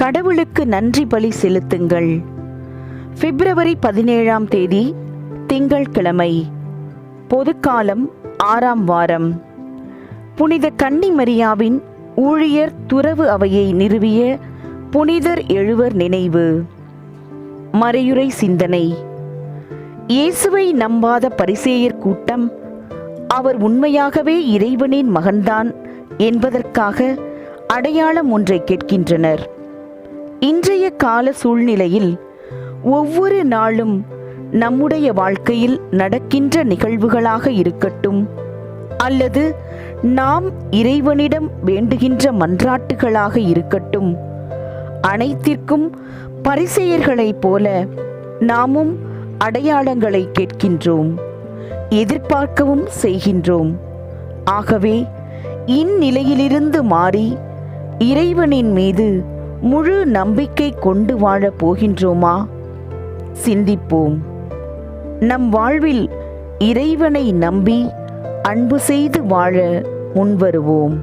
கடவுளுக்கு நன்றி பலி செலுத்துங்கள். பிப்ரவரி பதினேழாம் தேதி திங்கட்கிழமை பொதுக்காலம் ஆறாம் வாரம். புனித கன்னிமரியாவின் ஊழியர் துறவு அவையை நிறுவிய புனிதர் எழுவர் நினைவு. மறையுறை சிந்தனை. இயேசுவை நம்பாத பரிசேயர் கூட்டம் அவர் உண்மையாகவே இறைவனின் மகன்தான் என்பதற்காக அடையாளம் ஒன்றை கேட்கின்றனர். இன்றைய கால சூழ்நிலையில் ஒவ்வொரு நாளும் நம்முடைய வாழ்க்கையில் நடக்கின்ற நிகழ்வுகளாக இருக்கட்டும் அல்லது நாம் இறைவனிடம் வேண்டுகின்ற மன்றாட்டுகளாக இருக்கட்டும். அனைத்திற்கும் பரிசெயர்களைப் போல நாமும் அடையாளங்களை கேட்கின்றோம் எதிர்பார்க்கவும் செய்கின்றோம். ஆகவே இந்நிலையிலிருந்து மாறி இறைவனின் மீது முழு நம்பிக்கை கொண்டு வாழப் போகின்றோமா? சிந்திப்போம். நம் வாழ்வில் இறைவனை நம்பி அன்பு செய்து வாழ முன்வருவோம்.